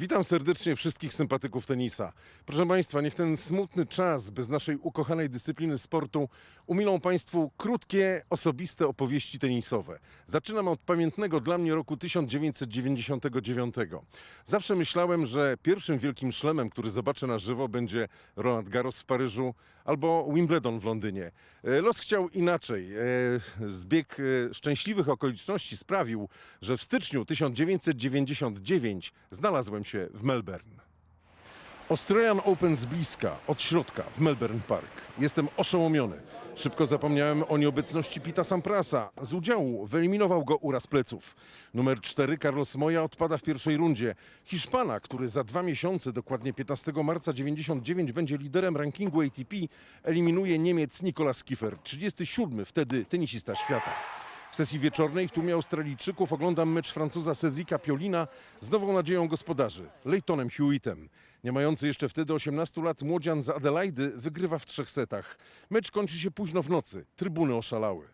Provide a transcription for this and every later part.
Witam serdecznie wszystkich sympatyków tenisa. Proszę Państwa, niech ten smutny czas bez naszej ukochanej dyscypliny sportu umilą Państwu krótkie, osobiste opowieści tenisowe. Zaczynam od pamiętnego dla mnie roku 1999. Zawsze myślałem, że pierwszym wielkim szlemem, który zobaczę na żywo, będzie Roland Garros w Paryżu albo Wimbledon w Londynie. E, Los chciał inaczej. E, Zbieg e, szczęśliwych okoliczności sprawił, że w styczniu 1999 znalazłem się w Melbourne. Australian Open z bliska, od środka, w Melbourne Park. Jestem oszołomiony. Szybko zapomniałem o nieobecności Pita Samprasa. Z udziału wyeliminował go uraz pleców. Numer 4 Carlos Moya odpada w pierwszej rundzie. Hiszpana, który za dwa miesiące, dokładnie 15 marca 99 będzie liderem rankingu ATP, eliminuje Niemiec Nikolas Kiefer, 37 wtedy tenisista świata. W sesji wieczornej w tłumie Australijczyków oglądam mecz Francuza Cedrika Piolina z nową nadzieją gospodarzy, Leightonem Hewittem. Nie mający jeszcze wtedy 18 lat młodzian z Adelaidy wygrywa w trzech setach. Mecz kończy się późno w nocy. Trybuny oszalały.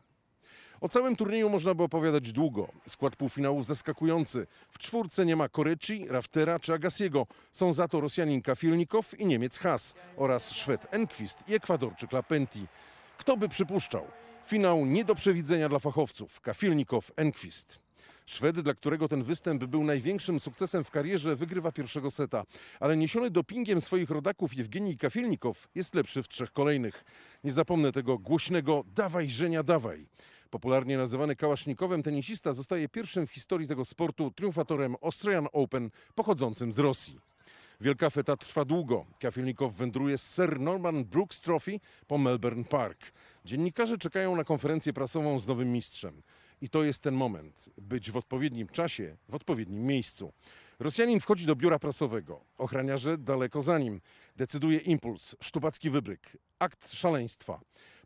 O całym turnieju można by opowiadać długo. Skład półfinałów zaskakujący. W czwórce nie ma Koreci, Raftera czy Agassiego. Są za to Rosjanin Kafilnikow i Niemiec Haas oraz Szwed Enquist i Ekwadorczyk Lapenti. Kto by przypuszczał? Finał nie do przewidzenia dla fachowców. Kafilnikow, Enquist. Szwed, dla którego ten występ był największym sukcesem w karierze, wygrywa pierwszego seta, ale niesiony dopingiem swoich rodaków Jewgenij Kafilnikow jest lepszy w trzech kolejnych. Nie zapomnę tego głośnego dawaj Żenia dawaj. Popularnie nazywany kałasznikowem tenisista zostaje pierwszym w historii tego sportu triumfatorem Australian Open pochodzącym z Rosji. Wielka feta trwa długo. Kafilnikow wędruje z Sir Norman Brooks Trophy po Melbourne Park. Dziennikarze czekają na konferencję prasową z nowym mistrzem. I to jest ten moment. Być w odpowiednim czasie, w odpowiednim miejscu. Rosjanin wchodzi do biura prasowego. Ochraniarze daleko za nim. Decyduje impuls, sztupacki wybryk, akt szaleństwa.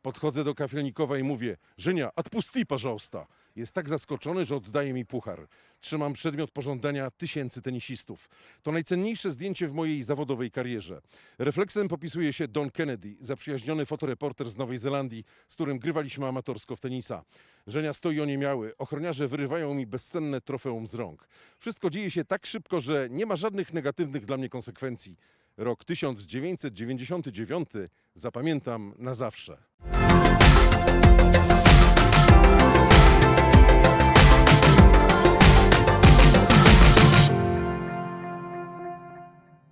Podchodzę do kafelnikowa i mówię: Żenia, odpusti, pażołsta. Jest tak zaskoczony, że oddaje mi puchar. Trzymam przedmiot pożądania tysięcy tenisistów. To najcenniejsze zdjęcie w mojej zawodowej karierze. Refleksem popisuje się Don Kennedy, zaprzyjaźniony fotoreporter z Nowej Zelandii, z którym grywaliśmy amatorsko w tenisa. Żenia stoi oniemiały, ochroniarze wyrywają mi bezcenne trofeum z rąk. Wszystko dzieje się tak szybko, że nie ma żadnych negatywnych dla mnie konsekwencji. Rok 1999 zapamiętam na zawsze.